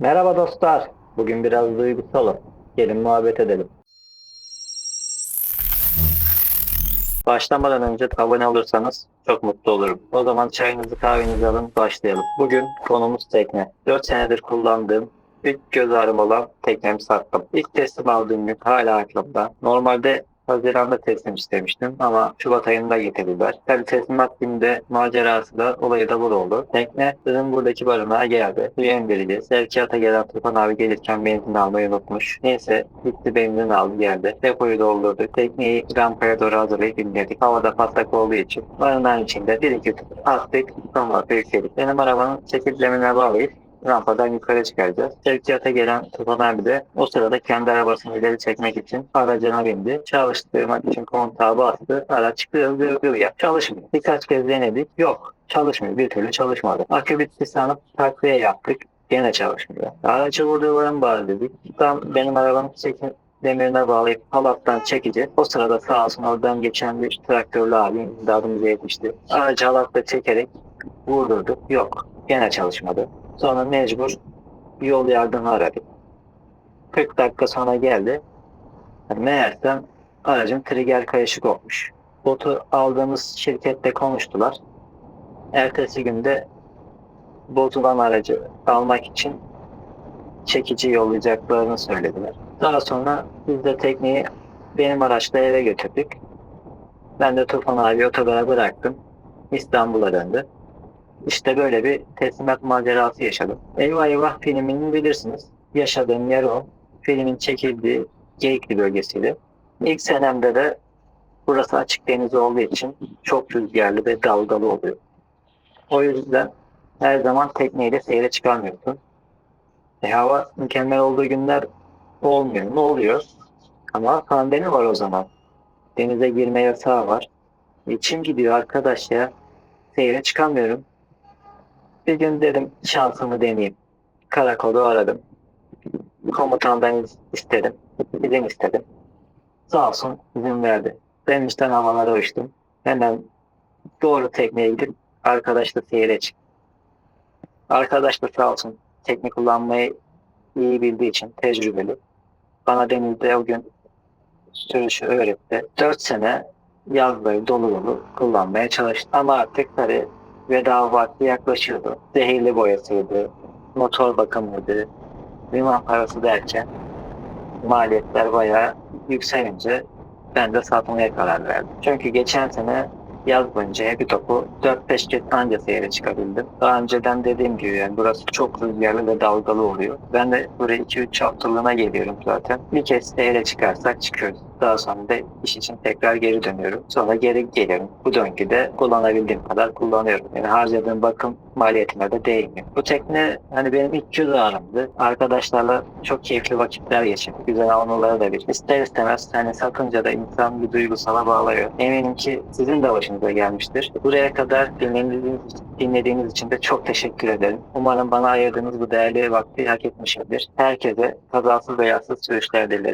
Merhaba dostlar. Bugün biraz duygusalım. Gelin muhabbet edelim. Başlamadan önce abone olursanız çok mutlu olurum. O zaman çayınızı kahvenizi alın başlayalım. Bugün konumuz tekne. 4 senedir kullandığım ilk göz ağrım olan teknemi sattım. İlk teslim aldığım gün hala aklımda. Normalde Haziran'da teslim istemiştim ama Şubat ayında getirdiler. Tabi teslimat gününde macerası da olayı da bu oldu. Tekne bizim buradaki barınağa geldi. Suyu emdireceğiz. Sevkiyata gelen Tufan abi gelirken benzin almayı unutmuş. Neyse gitti benzin aldı geldi. Depoyu doldurdu. Tekneyi rampaya doğru hazırlayıp indirdik. Havada patlak olduğu için barınağın içinde bir iki tur attık. Sonra yükseldik. Benim arabanın çekirdeğine bağlayıp rampadan yukarı çıkaracağız. Sevkiyata gelen Tufan abi de o sırada kendi arabasını ileri çekmek için aracına bindi. Çalıştırmak için kontağı bastı. Araç gır gır gır ya. Çalışmıyor. Birkaç kez denedik. Yok. Çalışmıyor. Bir türlü çalışmadı. Akü bitti sanıp takviye yaptık. Gene çalışmıyor. Aracı vurdularım bari dedik. Tam benim arabanın çekim demirine bağlayıp halattan çekeceğiz. O sırada sağ olsun oradan geçen bir traktörlü abi imdadımıza yetişti. Aracı halatla çekerek vurdurduk. Yok. Gene çalışmadı. Sonra mecbur yol yardımı aradık. 40 dakika sonra geldi. Meğersem aracın trigger kayışı kopmuş. Botu aldığımız şirkette konuştular. Ertesi günde bozulan aracı almak için çekici yollayacaklarını söylediler. Daha sonra biz de tekneyi benim araçla eve götürdük. Ben de Tufan abi otogara bıraktım. İstanbul'a döndü. İşte böyle bir teslimat macerası yaşadım. Eyvah Eyvah filmini bilirsiniz. Yaşadığım yer o. Filmin çekildiği Geyikli bölgesiydi. İlk senemde de burası açık deniz olduğu için çok rüzgarlı ve dalgalı oluyor. O yüzden her zaman tekneyle seyre çıkarmıyorsun. E, hava mükemmel olduğu günler olmuyor. Ne oluyor? Ama pandemi var o zaman. Denize girme yasağı var. İçim gidiyor arkadaş ya. Seyre çıkamıyorum. Bir gün dedim şansımı deneyeyim. Karakolu aradım. Komutandan istedim. İzin istedim. Sağ olsun izin verdi. Ben işten havalara uçtum. Hemen doğru tekneye gidip arkadaşla seyre çıktım. Arkadaş da sağ olsun tekne kullanmayı iyi bildiği için tecrübeli. Bana denizde o gün sürüşü öğretti. 4 sene yazları dolu dolu kullanmaya çalıştım. Ama artık tabii veda vakti yaklaşıyordu. Zehirli boyasıydı, motor bakımıydı, liman parası derken maliyetler bayağı yükselince ben de satmaya karar verdim. Çünkü geçen sene yaz boyunca bir topu 4-5 kez anca seyre çıkabildim. Daha önceden dediğim gibi yani burası çok rüzgarlı ve dalgalı oluyor. Ben de buraya 2-3 haftalığına geliyorum zaten. Bir kez seyre çıkarsak çıkıyoruz. Daha sonra da iş için tekrar geri dönüyorum. Sonra geri geliyorum. Bu döngüde kullanabildiğim kadar kullanıyorum. Yani harcadığım bakım maliyetine de değmiyor. Bu tekne hani benim ilk göz ağrımdı. Arkadaşlarla çok keyifli vakitler geçirdik. Güzel anıları da bir. İster istemez hani satınca da insan bir duygusala bağlıyor. Eminim ki sizin de başınıza gelmiştir. Buraya kadar dinlediğiniz, dinlediğiniz için de çok teşekkür ederim. Umarım bana ayırdığınız bu değerli vakti hak etmişimdir. Herkese kazasız beyazsız sürüşler dilerim.